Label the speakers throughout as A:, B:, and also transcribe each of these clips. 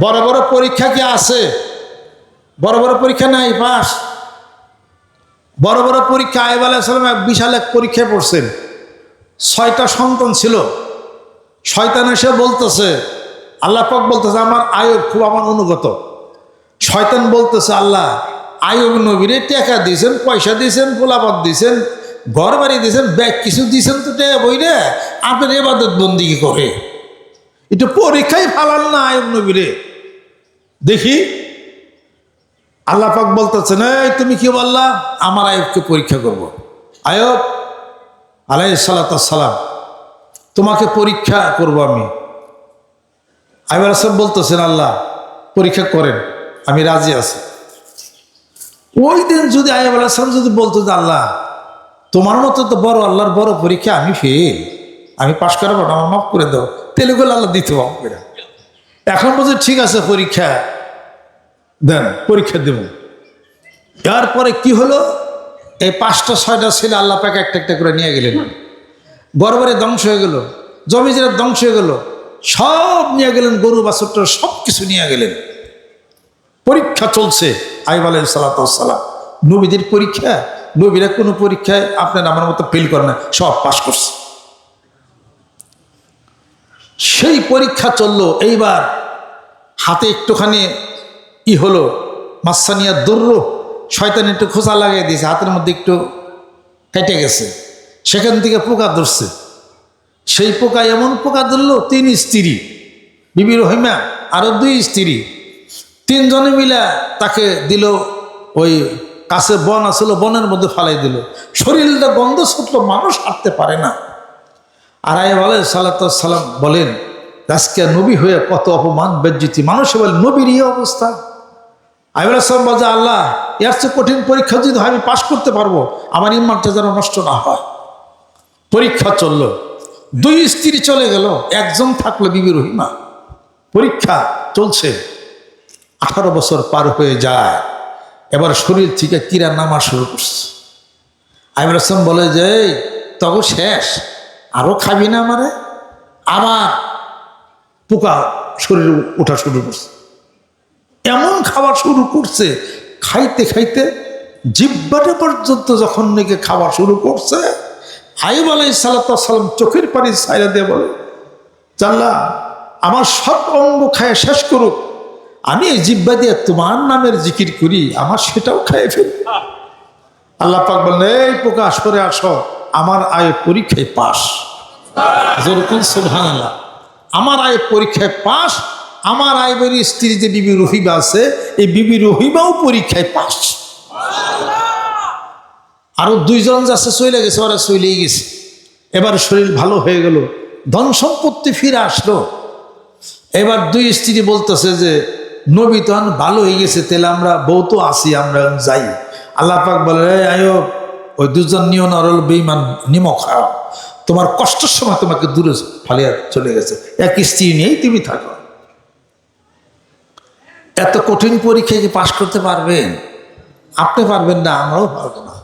A: বড় বড় পরীক্ষা কি আছে? বড় বড় পরীক্ষা নাই, পাস। বড় বড় পরীক্ষা, আইব আলাইসালাম এক বিশাল এক পরীক্ষায় পড়ছেন। ছয়টা সন্তান ছিল। শয়তান এসে বলতেছে, আল্লাহ পাক বলতেছে, আমার আয়ব খুব আমার অনুগত। শয়তান বলতেছে, আল্লাহ, আয়ব নবীরে টাকা দিয়েছেন, পয়সা দিয়েছেন গোলাপাত দিয়েছেন ঘর বাড়ি দিয়েছেন, ব্যাগ কিছু দিয়েছেন তো টাকা বই রে। আপনার এবাদত বন্দি করে? একটু পরীক্ষায় ফালান না আয়ব নবীরে। দেখি। আল্লাহ পাক বলতেছেন, এই তুমি কি বললা? আমার আয়বকে পরীক্ষা করব। আয়ব আলাই সালাম, তোমাকে পরীক্ষা করব আমি। আইব আসলাম বলতেছেন, আল্লাহ, পরীক্ষা করেন, আমি রাজি আছি। ওই দিন যদি আইব আসলাম যদি বলতো যে, আল্লাহ, তোমার মতো তো বড়, আল্লাহর বড় পরীক্ষা আমি ফেল, আমি পাশ করাবো না, আমার মাফ করে দেবো তেলেগুলো আল্লাহ দিতে করে এখন বলছে, ঠিক আছে, পরীক্ষা দেন, পরীক্ষা দেব। এরপরে কি হলো? এই পাঁচটা, ছয়টা ছেলে আল্লাহ পাকে একটা একটা করে নিয়ে গেলেন। গরবারে ধ্বংস হয়ে গেল। জমিজের ধ্বংস হয়ে গেল। সব নিয়ে গেলেন, গরু বাছরটা সব কিছু নিয়ে গেলেন। পরীক্ষা চলছে, আইব আলাই সালাতাম নবীদের পরীক্ষা, নবীরা কোনো পরীক্ষায় আপনার আমার মতো ফেল করে না সব পাশ করছে। সেই পরীক্ষা চলল। এইবার হাতে একটুখানি ই হলো মাসানিয়া দুর্র শয়তান একটু খোঁচা লাগিয়ে দিয়েছে, হাতের মধ্যে একটু কেটে গেছে। সেখান থেকে পোকা ধরছে। সেই পোকা এমন পোকা ধরলো, তিন স্ত্রী, বিবি রহিমা আরও দুই স্ত্রী, তিনজনে মিলে তাকে দিল, ওই কাছে বন আসলো বনের মধ্যে ফালাই দিল। শরীরটা গন্ধ ছুটলো, মানুষ হাঁটতে পারে না। আর আয় বলে সালাম বলেন আজকে নবী হয়ে কত অপমান বেজ্জিতি। মানুষ বলে নবীর এই অবস্থা। আইবুল আসলাম বলছে আল্লাহ এর চেয়ে কঠিন পরীক্ষা যদি আমি পাশ করতে পারব। আমার ইমানটা যেন নষ্ট না হয়। পরীক্ষা চলল। দুই স্ত্রী চলে গেল একজন থাকল বিবি রহিমা। পরীক্ষা চলছে। আঠারো বছর পার হয়ে যায়। এবার শরীর থেকে কিরা নামা শুরু করছে। আইবুল আসলাম বলে যে "এই, তখন শেষ। আরও খাবি না আমারে? আবার পোকা শরীরে ওঠা শুরু করছে। এমন খাবার শুরু করছে, খাইতে খাইতে জিব্বাটা পর্যন্ত যখন নাকি খাবার শুরু করছে আইব আলাই সালাম চোখের পানি সাইরা দিয়ে বলে জানলা আমার সব অঙ্গ খায় শেষ করুক। আমি এই জিব্বা দিয়ে তোমার নামের জিকির করি, আমার সেটাও খাইয়ে ফেলি। আল্লাহ পাক বললেন, এই প্রকাশ করে আসো। আমার আয় পরীক্ষায় পাস যেরকম সোভান আমার আয় পরীক্ষায় পাস আমার আইবের স্ত্রী যে বিবি রহিবা আছে, এই বিবি রহিবাও পরীক্ষায় পাস আরও দুইজন যাচ্ছে চলে গেছে, ওরা চলেই গেছে। এবার শরীর ভালো হয়ে গেল, ধন সম্পত্তি ফিরে আসলো। এবার দুই স্ত্রী বলতেছে যে, নবী তো ভালো হয়ে গেছে, তাহলে আমরা বউ তো আসি আমরা যাই। আল্লাহ পাক বলে, "এই আয়ো ওই দুজন নিও নরল বেইমান নিমক। খাও তোমার কষ্টের সময় তোমাকে দূরে ফালিয়া চলে গেছে। এক স্ত্রী নিয়েই তুমি থাকো। এত কঠিন পরীক্ষায় কি পাশ করতে পারবেন? আপনি পারবেন না, আমরাও পারব না।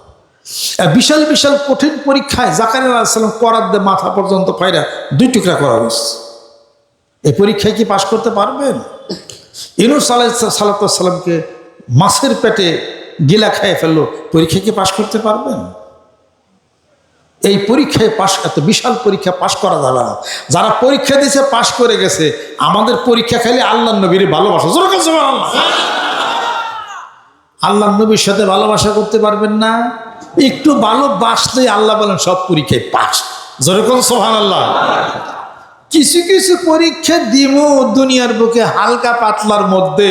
A: বিশাল বিশাল কঠিন পরীক্ষায় জাকার আলাহিসাল্লাম করার দিয়ে মাথা পর্যন্ত ফাইরা দুই টুকরা করা হয়েছে। এই পরীক্ষায় কি পাশ করতে পারবেন? ইনুস আলাহ সাল্লাতামকে মাছের পেটে গিলা খেয়ে ফেলল, পরীক্ষা কি পাশ করতে পারবেন? এই পরীক্ষায় পাশ, এত বিশাল পরীক্ষা পাশ করা যাবে না। যারা পরীক্ষা দিয়েছে পাশ করে গেছে, আমাদের পরীক্ষা খালি আল্লাহ নবীর ভালোবাসা। আল্লাহ নবীর সাথে ভালোবাসা করতে পারবেন না। একটু ভালোবাসলেই আল্লাহ বলেন, সব পরীক্ষায় পাশ। যেরকম সোহান আল্লাহ কিছু কিছু পরীক্ষা দিব দুনিয়ার বুকে হালকা পাতলার মধ্যে।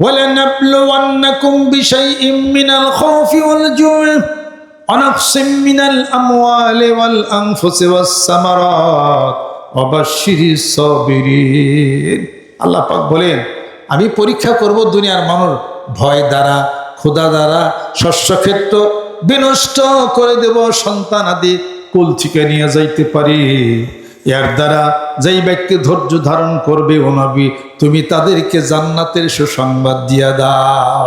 A: ولنبلونكم بشيء من الخوف والجوع ونقص من الأموال والأنفس والثمرات وبشر الصابرين আল্লাহ পাক বলেন আমি পরীক্ষা করব দুনিয়ার মানুষ ভয় দ্বারা ক্ষুধা দ্বারা শস্যক্ষেত্র বিনষ্ট করে দেব সন্তান আদি কুল থেকে নিয়ে যাইতে পারি এর দ্বারা যেই ব্যক্তি ধৈর্য ধারণ করবে ও নবী, তুমি তাদেরকে জান্নাতের সুসংবাদ দিয়া দাও।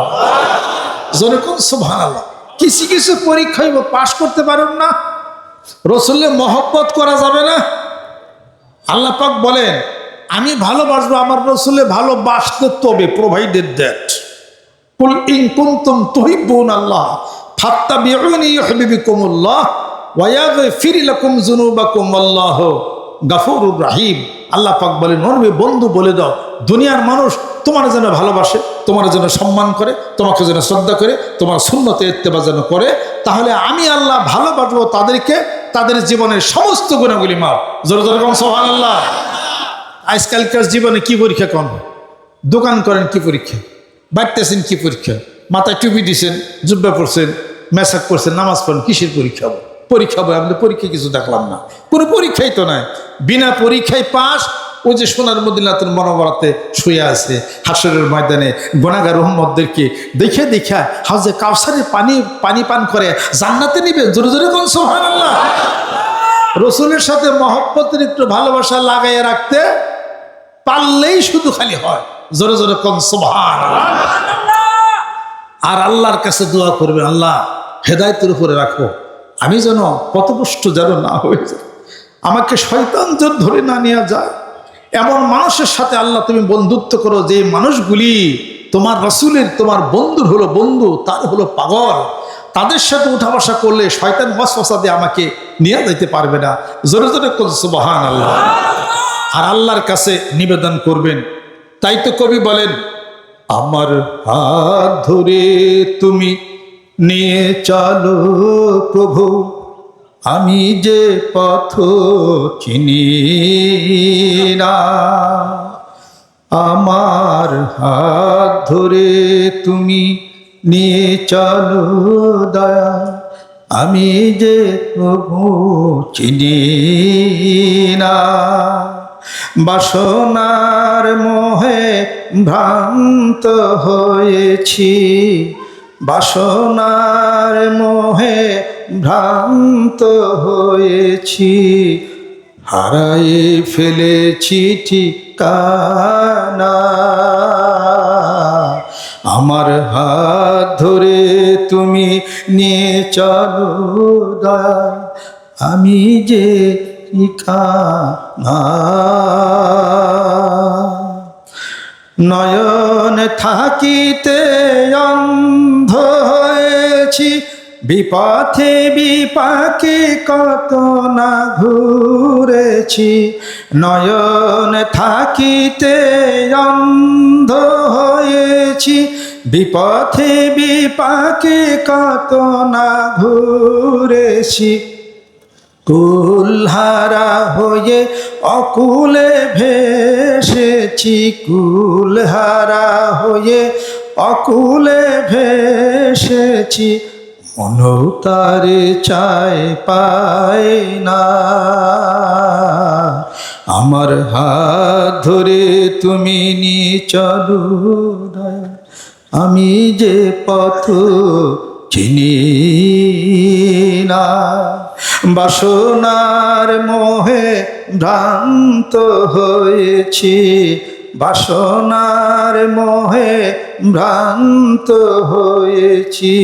A: যেরকম সুবহান কিছু কিছু পরীক্ষায় পাশ করতে পারেন না। রসুল্লে মহব্বত করা যাবে না। আল্লাহ পাক বলেন, আমি ভালোবাসবো আমার রসুলে ভালোবাসতে তবে প্রোভাইডেড দ্যাট কুল ইন কুনতুম তুহিব্বুন আল্লাহ, ফাত্তাবিউনি ইউহিব্বুকুমুল্লাহ ওয়া ইয়াগফির লাকুম যুনুবাকুম আল্লাহু। গাফুরুর রাহিম। আল্লাহ পাক বলেন নরবে বন্ধু বলে দাও, দুনিয়ার মানুষ তোমার যেন ভালোবাসে, তোমার যেন সম্মান করে, তোমাকে যেন শ্রদ্ধা করে, তোমার শূন্যতে ইত্তেবা যেন করে, তাহলে আমি আল্লাহ ভালোবাসবো তাদেরকে, তাদের জীবনের সমস্ত গুণাগুলি মাপ জোরে জোরে কম সোহান আল্লাহ আজকালকার জীবনে কি পরীক্ষা কম দোকান করেন কি পরীক্ষা? বাড়তেছেন কি পরীক্ষা? মাথায় টুপি দিছেন, জুব্বা পড়ছেন মেসাক করছেন নামাজ পড়েন, কিসের পরীক্ষা হবে? পরীক্ষা হবে আমাদের পরীক্ষা কিছু দেখলাম না। কোনো পরীক্ষাই তো নাই। বিনা পরীক্ষায় পাস ওই যে সোনার মদিনাতুল মনোবরাতে শুয়ে আছে, হাসরের ময়দানে গোনাগার রহমতদেরকে দেখে দেখা হাউজে কাউসারে পানি পানি পান করে জান্নাতে নিবে। জোরে জোরে কোন সোহান রসুলের সাথে মহব্বতের একটু ভালোবাসা লাগাইয়ে রাখতে পারলেই শুধু খালি হয়। জোরে জোরে কোন সোহান আর আল্লাহর কাছে দোয়া করবে আল্লাহ হেদায়তের উপরে রাখো। আমি যেন পথপুষ্ট যেন না হয়ে যায় আমাকে শয়তান যেন ধরে না নেওয়া যায়। এমন মানুষের সাথে আল্লাহ তুমি বন্ধুত্ব করো, যে মানুষগুলি তোমার রসুলের, তোমার বন্ধুর হলো বন্ধু, তার হলো পাগল। তাদের সাথে উঠা বসা করলে শয়তান ওয়াসওয়াসা দিয়ে আমাকে নিয়ে যেতে পারবে না। জোরে জোরে সুবাহান আল্লাহ আর আল্লাহর কাছে নিবেদন করবেন। তাই তো কবি বলেন, আমার হাত ধরে তুমি নিয়ে চলো প্রভু, আমি যে পথ চিনি না। আমার হাত ধরে তুমি নিয়ে চলো দয়া, আমি যে প্রভু চিনি না। বাসনার মোহে ভ্রান্ত হয়েছি বাসনার মোহে ভ্রান্ত হয়েছি হারাই ফেলেছি ঠিকানা। আমার হাত ধরে তুমি নিয়ে চলো আমি যে নয়ন থাকিতে অন্ধ হয়েছি বিপথে বিপাকে কত না ঘুরেছি। নয়ন থাকিতে অন্ধ হয়েছি। বিপথে বিপাকে কত না ঘুরেছি। কুলহারা হয়ে অকুলে ভেসেছি। কুলহারা হয়ে অকুলে ভেসেছি মনতারে চায় পায় না আমার হাত ধরে তুমি নিয়ে চলো। আমি যে পথ চিনি না বাসনার মোহে ভ্রান্ত হয়েছি বাসনার মোহে ভ্রান্ত হয়েছি,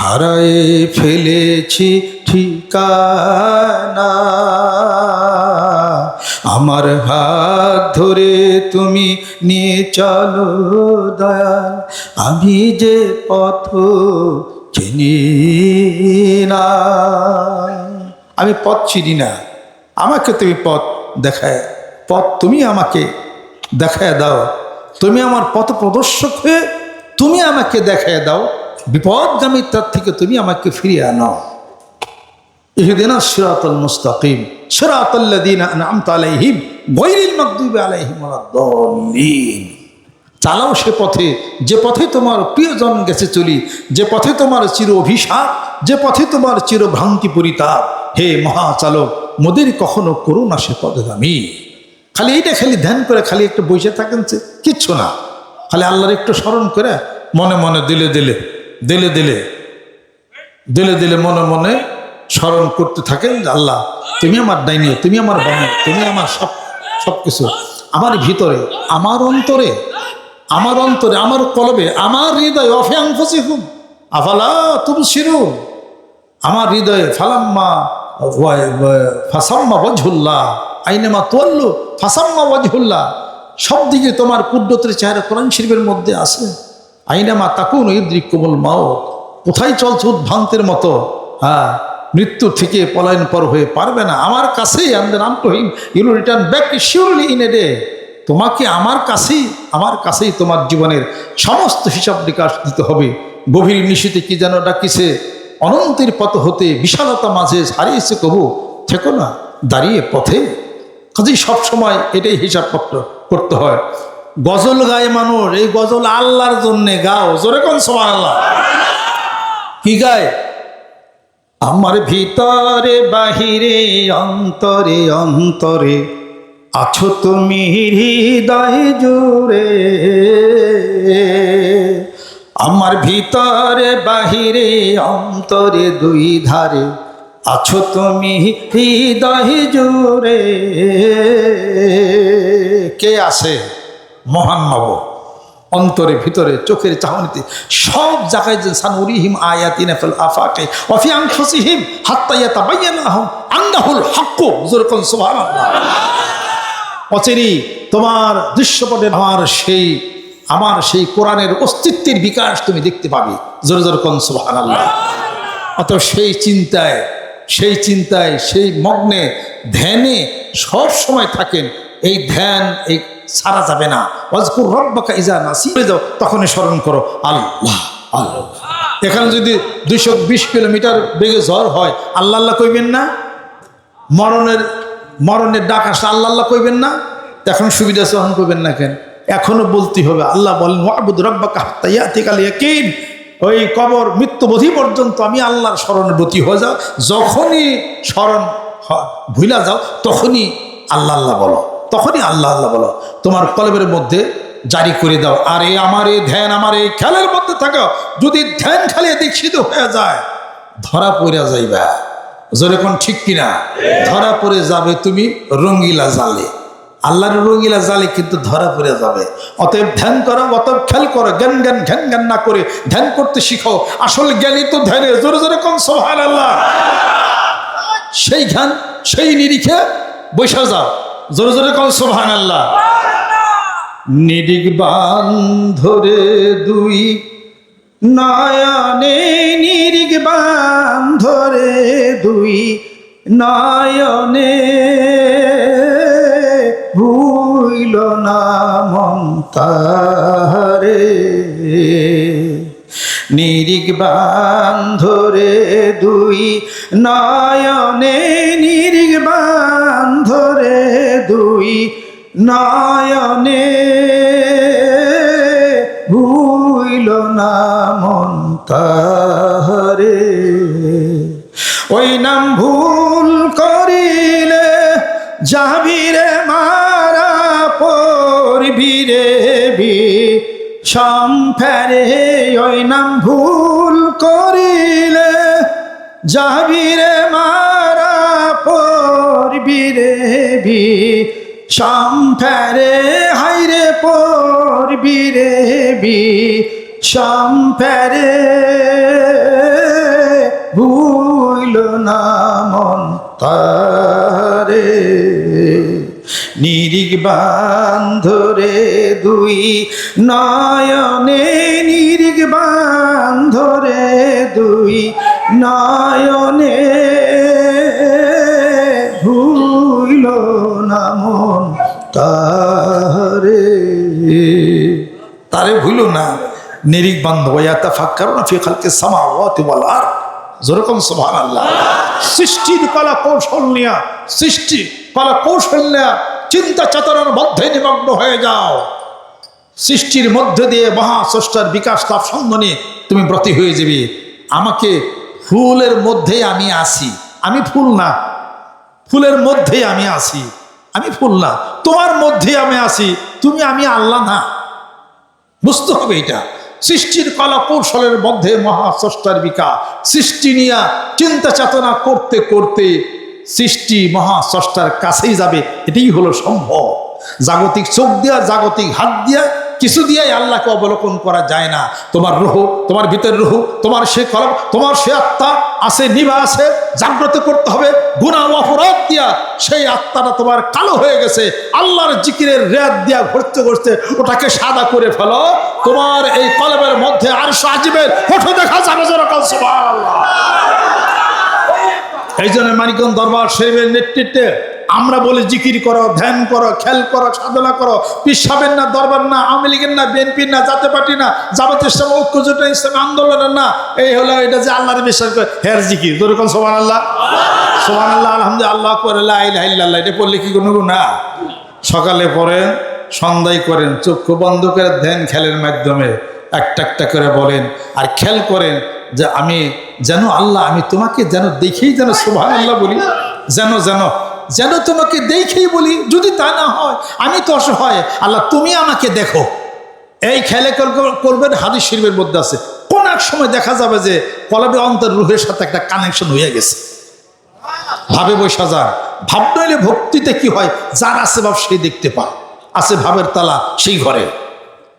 A: হারায়ে ফেলেছি ঠিকানা। আমার হাত ধরে তুমি নিয়ে চলো দয়া আমি যে পথ চিনি না। আমি পথ চিনি না, আমাকে তুমি পথ দেখায়, পথ তুমি আমাকে দেখায় দাও। তুমি আমার পথ প্রদর্শক হয়ে তুমি আমাকে দেখায় দাও। বিপদগামী তার থেকে তুমি আমাকে ফিরিয়ে আনো। ইহদিনা সিরাতাল মুস্তাকিম। সিরাতাল্লাযীনা আনআমতা আলাইহিম। গায়রিল মাগদুবি আলাইহিম ওয়ালাদ-দাল্লিন চালাও সে পথে। যে পথে তোমার প্রিয়জন গেছে চলি যে পথে তোমার চির অভিশাপ, যে পথে তোমার চির ভ্রান্তি পরিতাপ হে মহাচালক, মোদের কখনো করো না সে পদগামী। খালি এইটা খালি ধ্যান করে খালি একটু বসে থাকেন কিচ্ছু না। খালি আল্লাহর একটু স্মরণ করে মনে মনে দিলে দিলে দিলে দিলে দিলে দিলে মনে মনে স্মরণ করতে থাকেন আল্লাহ, তুমি আমার ডাইনি, তুমি আমার বামে তুমি আমার সব সব কিছু আমার ভিতরে, আমার অন্তরে আমার অন্তরে, আমার কলবে, আমার হৃদয় অফিয়াং ফসিহুম আফালা তুমি শিরু আমার হৃদয়ে ফালাম্মা ফাসাম্মা বজহুল্লাহ আইনেমা তোয়াল্লু, ফাসাম্মা ওয়াজহুল্লাহ। সব দিকে তোমার কুদ্রতের চেহারা কোরআন শরীফের মধ্যে আছে। আইনামা তাকুন ইদ্রিক কোমল মাও কোথায় চলছে উদ্ভ্রান্তের মতো? হ্যাঁ মৃত্যু থেকে পলায়ন পর হয়ে পারবে না। আমার কাছেই আমাদের নাম টহিম you'll return back surely in a day তোমাকে আমার কাছেই আমার কাছেই তোমার জীবনের সমস্ত হিসাব নিকাশ দিতে হবে। গভীর নিশীতে কি যেন ডাকিছে, অনন্তের পথ হতে, বিশালতা মাঝে হারিয়েছে কবু। থেকো না, দাঁড়িয়ে পথে। কাজেই সবসময় এটাই হিসাবপত্র করতে হয়। গজল গায়ে মানুষ, এই গজল আল্লাহর জন্যে গাও, জোরে কোন সমান আল্লাহ কি গায়? আমার ভিতরে, বাহিরে, অন্তরে অন্তরে আছো তুমি হৃদয় জুড়ে। আমার ভিতরে, বাহিরে, অন্তরে দুই ধারে আছো তুমি হৃদয় জুড়ে। কে আছে মহান নব? অন্তরে, ভিতরে, চোখের চাহনিতে, সব জায়গায় যে সানুরিহিম আয়াতিনা ফিল আফাকে ওয়া ফি আনফুসিহিম হাত্তা ইয়াতাবায়্যানা লাহুম আন্নাহুল হাক্কু। যুরকুন সুবহানাল্লাহ। অচেরি, তোমার দৃশ্যপটে আমার সেই আমার সেই কোরআনের অস্তিত্বের বিকাশ তুমি দেখতে পাবে। জোর জোর কোন সুবহানাল্লাহ। অত সেই চিন্তায় সেই চিন্তায়, সেই মগ্নে, ধ্যানে সব সময় থাকেন। এই ধ্যান, এই সারা যাবে না। অজকুর রব্বাকা ইজা না নাসি যাও তখনই স্মরণ করো, আল্লাহ আল্লাহ। এখানে যদি দুইশো বিশ কিলোমিটার বেগে ঝড় হয়, আল্লাহ আল্লাহ কইবেন না? মরণের মরণের ডাক আসলে আল্লাহ আল্লাহ কইবেন না? এখন সুবিধা সহন করবেন না কেন? এখনও বলতে হবে, আল্লাহ বলেন, ওয়াবুদ রব্বাকা তাইয়াতিকাল ইয়াকিন। ওই কবর মৃত্যুবোধি পর্যন্ত আমি আল্লাহর স্মরণের ব্রতী হয়ে যাও। যখনই স্মরণ ভুলা যাও, তখনই আল্লাহ আল্লাহ বলো। তখনই আল্লাহ আল্লাহ বলো। তোমার কলবের মধ্যে জারি করে দাও। আর এই আমার এই ধ্যান, আমার এই খেলার মধ্যে থাকো। যদি ধ্যান খেলে দীক্ষিত হয়ে যায়, ধরা পড়ে যাইবা। জোরে কোন ঠিক কিনা? ধরা পড়ে যাবে তুমি রঙ্গিলা জালে। আল্লাহর রঙ্গিলা জালে কিন্তু ধরা পড়ে যাবে। অতএব ধ্যান করো, অতএব খেল করো, জ্ঞান জ্ঞান ঘ্যান জ্ঞান না করে ধ্যান করতে শিখো আসল জ্ঞানী তো ধ্যানে। জোরে জোরে কোন সোহান আল্লাহ সেই ধ্যান সেই নিরিখে বসে যাও। জোরে জোরে কোন সোহান আল্লাহ নিরিক বান ধরে দুই নয়নে নিরিগ বান ধরে দুই নয়নে ভুইল না মন তাহারে। নিরিগ বান দুই নয়নে নিরিগ বান ধরে দুই নয়নে। ভুইল না মন সম্ফেরে ওই নাম ভুল করিলে যাবিরে মারা পড়বিরে বি সম্ফেরে হাইরে পড়বিরে বি সম্ফেরে ভুইল না মন তারে। নিরিগ বান্ধরে দুই নয়নে নিরিগ বান্ধরে দুই নয়নে। ভুইল নামন তারে তারে ভুলো না। নিরিক বান্ধব ইয়াতা ফাক্কার না ফি খালকে সামাওয়াতি ওয়াল আর যেরকম সুবহানাল্লাহ। সৃষ্টির কলা কৌশল নিয়া, সৃষ্টি কলা কৌশল নিয়া চিন্তা চেতনার মধ্যে নিমগ্ন হয়ে যাও। সৃষ্টির মধ্যে দিয়ে মহাস্রষ্টার বিকাশ লাভ সন্ধানে তুমি ব্রতী হয়ে যাবে। আমাকে ফুলের মধ্যে আমি আসি আমি ফুল না। ফুলের মধ্যে আমি আসি আমি ফুল না। তোমার মধ্যে আমি আসি তুমি আমি আল্লাহ না। বুঝতে হবে এটা। সৃষ্টির কলা কৌশলের মধ্যে মহাস্রষ্টার বিকাশ। সৃষ্টি নিয়ে চিন্তা চেতনা করতে করতে সৃষ্টি মহাস্রষ্টার কাছেই যাবে, এটাই হলো সম্ভব। জাগতিক চোখ দিয়া, জাগতিক হাত দিয়া, কিছু দিয়েই আল্লাহকে অবলোকন করা যায় না। তোমার রুহ, তোমার ভিতর রুহ, তোমার সে কলম, তোমার সে আত্মা আছে, নিভা আছে, জাগ্রত করতে হবে। গুণা অপরাধ দিয়া সেই আত্মাটা তোমার কালো হয়ে গেছে। আল্লাহর জিকিরের রেয়াদ দিয়া ঘুরতে ঘুরতে ওটাকে সাদা করে ফেলো। তোমার এই কলমের মধ্যে আর সাজিবের ফটো দেখা যাবে যেরকম, সুবহানাল্লাহ। এই জন্য মানিকগঞ্জ দরবার শরীফের নেতৃত্বে আমরা বলি, জিকির করো, ধ্যান করো, খেল করো, সাধনা করো। পিসাবেন না, দরবার না, আওয়ামী লীগের না, বিএনপির না জাতীয় পার্টি না, জামাত ইসলাম, ঐক্য, জোট, ইসলাম, আন্দোলনের না, এই হলো এটা যে আল্লাহর বিশ্বাস করে। হের জিকির যেরকম সোমান আল্লাহ সোমান আল্লাহ আলহামদুলিল্লাহ আল্লাহ আল্লাহ এটা পড়লে কি কোনো না। সকালে পড়েন, সন্ধ্যায় করেন, চক্ষু বন্ধ করে ধ্যান খেলের মাধ্যমে, একটা একটা করে বলেন, আর খেয়াল করেন যে আমি যেন আল্লাহ, আমি তোমাকে যেন দেখেই যেন সুভান আল্লাহ বলি, যেন যেন যেন তোমাকে দেখেই বলি, যদি তা না হয়, আমি তো অসহায়। আল্লাহ, তুমি আমাকে দেখো। এই খেলে করবেন, হাদিস শিল্পের মধ্যে আছে। কোন এক সময় দেখা যাবে যে কলবে অন্তর রুহের সাথে একটা কানেকশন হয়ে গেছে। ভাবে বৈশা যান। ভাব নইলে ভক্তিতে কি হয়? যার আছে ভাব সেই দেখতে পায়। আছে ভাবের তালা সেই ঘরে।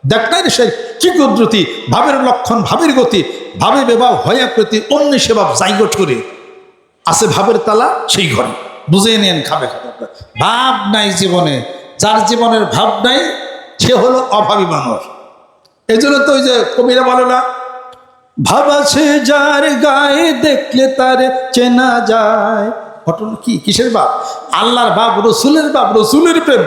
A: দেখ নাই সেই কি কুদরতি, ভাবের লক্ষণ, ভাবের গতি, ভাবে বেবাব হয়া প্রতি অন্য সেবাব জাইগট করে। আছে ভাবের তালা, সেই ঘরে। বুঝে নেন খাবে খাবে। ভাব নাই জীবনে, যার জীবনের ভাব নাই, সে হলো অভাবী মানুষ। এই জন্য তো ওই যে কবিরা বলে না, ভাব আছে যার গায়ে দেখলে তার চেনা যায়। ঘটনা কি? কিসের বাপ আল্লাহর বাপ রসুলের বাপ রসুলের প্রেম।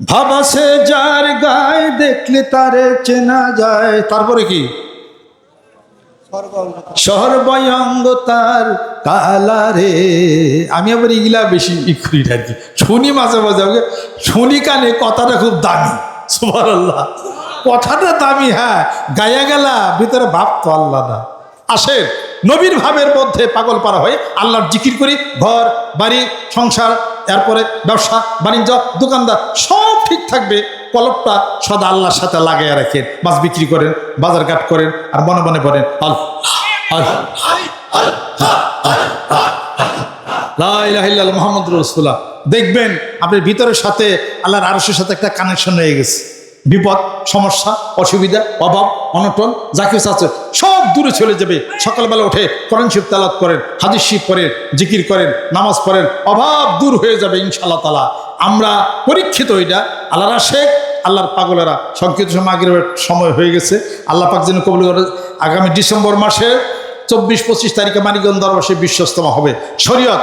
A: ভাব আছে যার গায়ে দেখলে তারে চেনা যায়। তারপরে কি? সর্বয়ঙ্গ তার কালারে। আমি আবার ইগলা বেশি ই করি আর কি শুনি মাঝে মাঝে আমাকে, শুনি কানে কথাটা খুব দামি। সুবার আল্লাহ কথাটা দামি হ্যাঁ। গায়া গেলা, ভিতরে ভাব তো আল্লাহ না। আসেন নবীর ভাবের মধ্যে পাগল পারা হয়ে আল্লাহর জিকির করি, ঘর, বাড়ি, সংসার এরপরে ব্যবসা বাণিজ্য দোকানদার সব ঠিক থাকবে কলপটা সদা আল্লাহর সাথে লাগিয়ে রাখেন মাছ বিক্রি করেন বাজার ঘাট করেন আর মনে মনে বলেন মোহাম্মদ রসুল্লাহ দেখবেন আপনার ভিতরের সাথে আল্লাহর আরসের সাথে একটা কানেকশন হয়ে গেছে বিপদ, সমস্যা, অসুবিধা, অভাব, অনটন, যা কিছু আছে, সব দূরে চলে যাবে। সকালবেলা উঠে কোরআন শিব তালাত করেন, হাদিস শিব করেন, জিকির করেন, নামাজ পড়েন, অভাব দূর হয়ে যাবে ইনশাল্লাহ তালা আমরা পরীক্ষিত ওইটা আল্লাহরা শেখ আল্লাহর পাগলেরা। সংক্ষিপ্ত সময়, আগের সময় হয়ে গেছে। আল্লাহ পাক যেন কবুল করে, আগামী ডিসেম্বর মাসে চব্বিশ পঁচিশ তারিখে মানিকগঞ্জ দরবাসে বিশ্বস্তমা হবে। শরীয়ত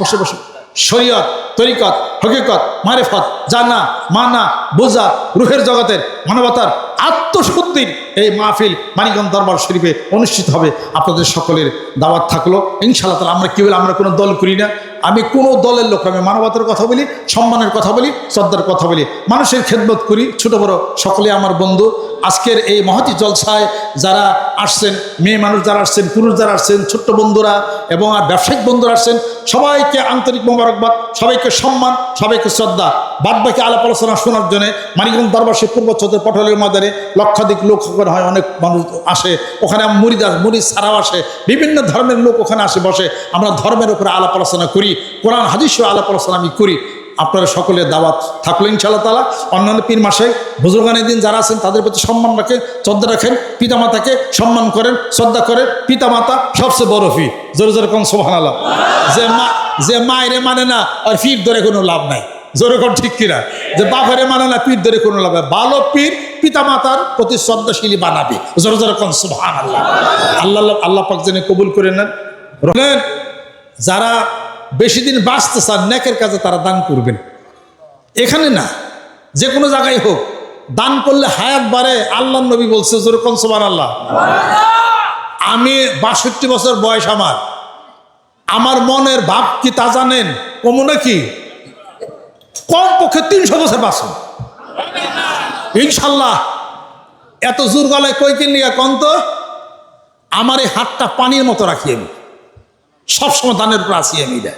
A: বসে বসে। শরীয়ত, তরিকত, হকিকত, মারেফত জানা মানা বোঝা রুহের জগতের মানবতার আত্মশুদ্ধির এই মাহফিল মানিকগঞ্জ দরবার শরীফে অনুষ্ঠিত হবে। আপনাদের সকলের দাওয়াত থাকল। ইনশাআল্লাহ তালা আমরা কি বলি? আমরা কোনো দল করি না। আমি কোনো দলের লোক, আমি মানবতার কথা বলি, সম্মানের কথা বলি, শ্রদ্ধার কথা বলি। মানুষের খেদমত করি। ছোট বড় সকলে আমার বন্ধু। আজকের এই মহতি জলসায় যারা আসছেন, মেয়ে মানুষ যারা আসছেন, পুরুষ যারা আসছেন, ছোট্ট বন্ধুরা এবং আর ব্যবসায়িক বন্ধুরা আসছেন, সবাইকে আন্তরিক মোবারকবাদ, সবাইকে সম্মান, সবাইকে শ্রদ্ধা। বাদ বাকি আলাপ আলোচনা শোনার জন্য মানিকগঞ্জ দরবার সে পূর্ব চোদ্দ পটলের মাদারে লক্ষাধিক লোক ওখানে হয়, অনেক মানুষ আসে। ওখানে মুড়িদ মুড়ি ছাড়াও আসে। বিভিন্ন ধর্মের লোক ওখানে আসে, বসে। আমরা ধর্মের উপরে আলাপ আলোচনা করি, কোরআন হাদিসও আলাপ আলোচনা আমি করি। আপনারা সকলে দাওয়াত থাকল ইনশাআল্লাহ তালা অন্যান্য পীর মাসে বুজুর্গানের দিন যারা আছেন, তাদের প্রতি সম্মান রাখেন, শ্রদ্ধা রাখেন, পিতামাতাকে সম্মান করেন, শ্রদ্ধা করেন। পিতামাতা সবচেয়ে বড় ফি জোরে জোরে কম সোহান আল্লাহ যে মা, যে মায়েরে মানে না, আর ফির ধরে কোনো লাভ নাই। জোরে কোন ঠিক কিনা? যে বাপেরে মানে না, পীর ধরে কোনো লাভ ভালো পীর পিতামাতার প্রতি শ্রদ্ধাশীলী বানাবে। জোরে জোরে কম সোহান আল্লাহ আল্লাহ আল্লাহ পাক জেনে কবুল করে নেন। যারা বেশি দিন বাঁচতে চান নেকের কাজে তারা দান করবেন। এখানে না যে কোনো জায়গায় হোক দান করলে হায়াত বাড়ে আল্লাহ নবী বলছে যেরকম সোমান আল্লাহ আমি বাষট্টি বছর বয়স আমার। আমার মনের ভাব কি তা জানেন? কমু নাকি? কম পক্ষে তিনশো বছর বাঁচুন। ইনশাল্লাহ। এত জোর গলায় কই কিনলি কন্ত? আমার এই হাতটা পানির মতো রাখি আমি সবসময় দানের উপর আসি আমি এটা।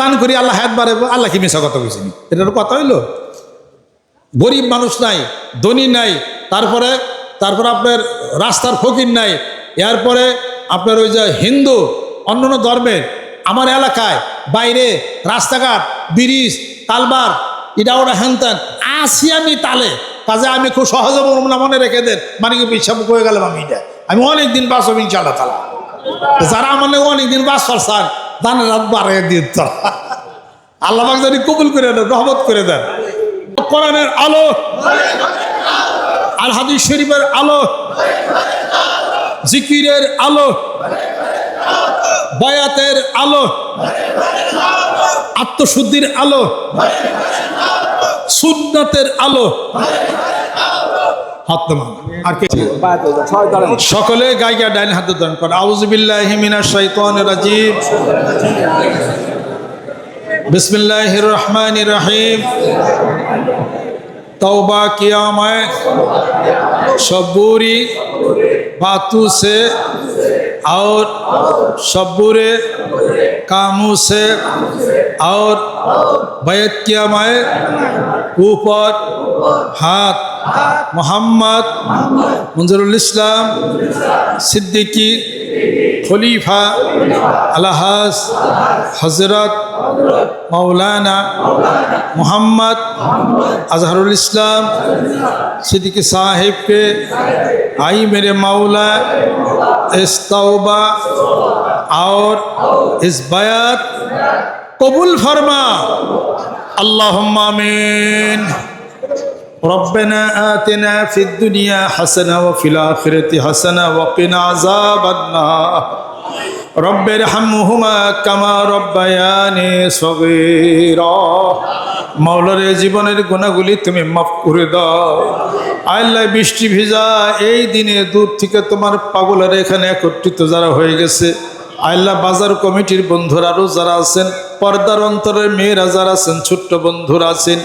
A: দান করি, আল্লাহ হাত বাড়ে আল্লাহ কি মিশা কথা কইছিনি এটার কথা হইল। গরিব মানুষ নাই, ধনী নাই, তারপরে তারপরে আপনার রাস্তার ফকির নাই, এরপরে আপনার ওই যে হিন্দু, অন্যান্য ধর্মের, আমার এলাকায় বাইরে রাস্তাঘাট, ব্রিজ কালবার এটা ওরা হ্যানত্যান আসি আমি তালে। কাজে আমি খুব সহজে মনে রেখে দেন। মানে কি পিছাব হয়ে গেলাম আমি এটা। আমি অনেকদিন বাঁচব ইনশাল্লাহ তালা। যারা মানে নাকি অনেকদিন বাস করছেন দান রাত বাড়িয়ে দিন তো আল্লাহ যদি কবুল করে দেন রহমত করে দেন। কোরআনের আলো আল হাদিস শরীফের আলো, জিকিরের আলো, বয়াতের আলো, আত্মশুদ্ধির আলো, সুন্নতের আলো হাত নামান। আর কে সকলে গায়িকা ডাইন হাতে দান করে আউজুবিল্লাহি মিনাশ শাইতানির রাজিম बिस्मिल्लाहिर रहमानिर रहीम तौबा किया मैं सबूरी बातों से और सब बुरे कामों से और बैत किया मैं ऊपर हाथ محمد منظر الاسلام صدیقی، خلیفہ، الحاظ، حضرت، مولانا محمد اظہر الاسلام صدیقی صاحب کے، آئی میرے مولا، اس توبہ اور اس بیعت قبول فرما۔ اللہم آمین۔ ربنا آتنا في الدنيا حسنة وفي الآخرة حسنة وقنا عذاب النار رب ارحمهما كما ربياني صغيرا মাওলারে জীবনের গুণাগুলি তুমি মাফ করে দাও আল্লাহ বৃষ্টি ভিজা এই দিনে দূর থেকে তোমার পাগলের এখানে একত্রিত যারা হয়ে গেছে আল্লাহ বাজার কমিটির বন্ধুরা আরও যারা আছেন পর্দার অন্তরের মেয়েরা যারা আছেন ছোট্ট বন্ধুরা আছেন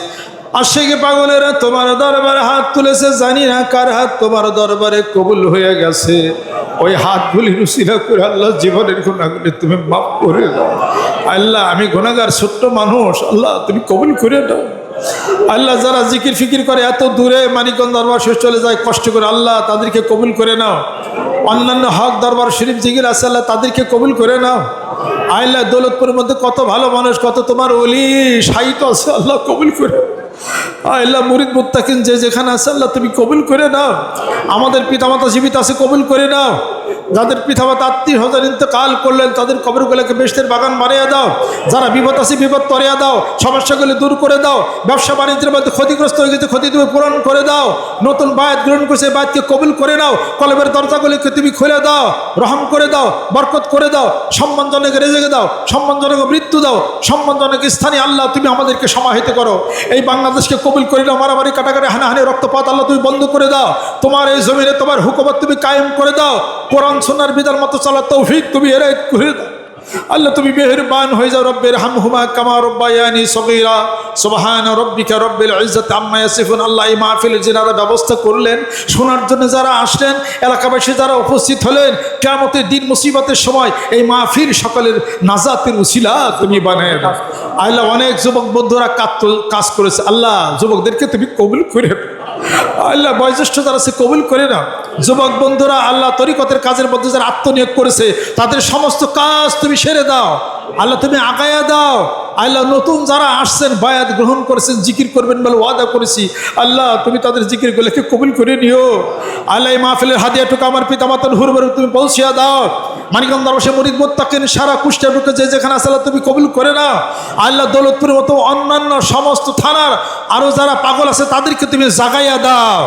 A: আশেকে পাগলেরা তোমার দরবারে হাত তুলেছে, জানি না কার হাত তোমার দরবারে কবুল হয়ে গেছে। ওই হাতগুলি রুচিরা করে আল্লাহ জীবনের গুণাগুলি তুমি মাফ করে দাও। আল্লাহ, আমি গুণাগার, ছোট্ট মানুষ। আল্লাহ, তুমি কবুল করে দাও। আল্লাহ, যারা জিকির ফিকির করে, এত দূরে মানিকগঞ্জ দরবার শেষ চলে যায়, কষ্ট করে আল্লাহ তাদেরকে কবুল করে নাও। অন্যান্য হক দরবার শরীফ জিকির আছে, আল্লাহ তাদেরকে কবুল করে নাও। আল্লাহ, দৌলতপুরের মধ্যে কত ভালো মানুষ, কত তোমার অলি সাহিত্য আছে, আল্লাহ কবুল করে আল্লাহ মুরিদ মুত্তাকিন যে যেখানে আছে, আল্লাহ তুমি কবুল করে নাও। আমাদের পিতামাতা জীবিত আছে, কবুল করে নাও। যাদের পিতামাতা আত্মীয় হাজার ইন্তকাল করলেন, তাদের কবরগুলোকে বেশতের বাগান মারিয়া দাও। যারা বিপদ আছে, বিপদ তরিয়া দাও। সমস্যাগুলি দূর করে দাও। ব্যবসা বাণিজ্যের মধ্যে ক্ষতিগ্রস্ত হয়ে গেছে, ক্ষতি তুমি পূরণ করে দাও। নতুন বায়াত গ্রহণ করছে বায়াতকে কবুল করে নাও। কলমের দরজাগুলিকে তুমি খুলে দাও, রহম করে দাও, বরকত করে দাও। সম্মানজনক রেজেকে দাও, সম্মানজনক মৃত্যু দাও। সম্মানজনক স্থানে আল্লাহ তুমি আমাদেরকে সমাহিত করো। এই বাংলাদেশকে কবুল করে নাও, মারামারি, কাটাকাটি, হানাহানি, রক্তপাত আল্লাহ তুমি বন্ধ করে দাও। তোমার এই জমিনে তোমার হুকুমত তুমি কায়েম করে দাও। কোরআন সোনার বিদার মতো চলা তৌফিক তুমি এরাই করে দাও। আল্লাহ তুমি মেহেরবান হয়ে যাও রব্বের হাম হুমা কামা রব্বায়ানি সগীরা। সুবহান রব্বিকা রব্বিল ইজ্জাতি আম্মা ইয়াসিফুন। আল্লাহ এই মাহফিলের যারা ব্যবস্থা করলেন, শোনার জন্য যারা আসলেন, এলাকাবাসী যারা উপস্থিত হলেন কেমতের দিন মুসিবতের সময় এই মাহফিল সকলের নাজাতের উসিলা তুমি বানায় দাও। আল্লাহ অনেক যুবক বন্ধুরা কাজ করেছে। আল্লাহ যুবকদেরকে তুমি কবুল করে দাও। আল্লাহ বয়োজ্যেষ্ঠ যারা সে কবুল করে না, যুবক বন্ধুরা, আল্লাহ তরিকতের কাজের মধ্যে যারা আত্মনিয়োগ করেছে, তাদের সমস্ত কাজ তুমি সেরে দাও, আল্লাহ তুমি আগায়া দাও, আল্লাহ নতুন যারা আসছেন, বায়াত গ্রহণ করেছেন, জিকির করবেন বলে ওয়াদা করেছি, আল্লাহ তুমি তাদের জিকির গুলোকে কবুল করে নিও। আল্লাহ মাহফিলের হাদিয়াটুকু আমার পিতা মাতার হুরবার তুমি পৌঁছিয়া দাও মানিকম দরবাসে মরিদ মোত্তাকিন সারা কুষ্টিয়া ঢুকে যে যেখানে আছে, আল্লাহ তুমি কবুল করে না আল্লাহ দৌলতপুরের মতো অন্যান্য সমস্ত থানার আরও যারা পাগল আছে, তাদেরকে তুমি জাগাইয়া দাও।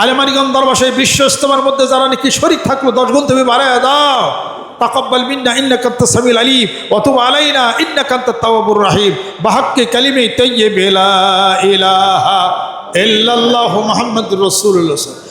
A: আলে আলেমানিগঞ্জ দরবাসে বিশ্ব ইস্তমার মধ্যে যারা নাকি শরিক থাকল, দশ গুণ তুমি বাড়াইয়া দাও। তাকব্বাল মিন্না ইন্নাকা আনতাস সামিউল আলিম ওয়া তুব আলাইনা ইন্নাকা আনতাত তাওয়াবুর রাহিম। বাহাক্কে কালিমে তাইয়্যিব লা ইলাহা ইল্লাল্লাহু মুহাম্মাদুর রাসূলুল্লাহ।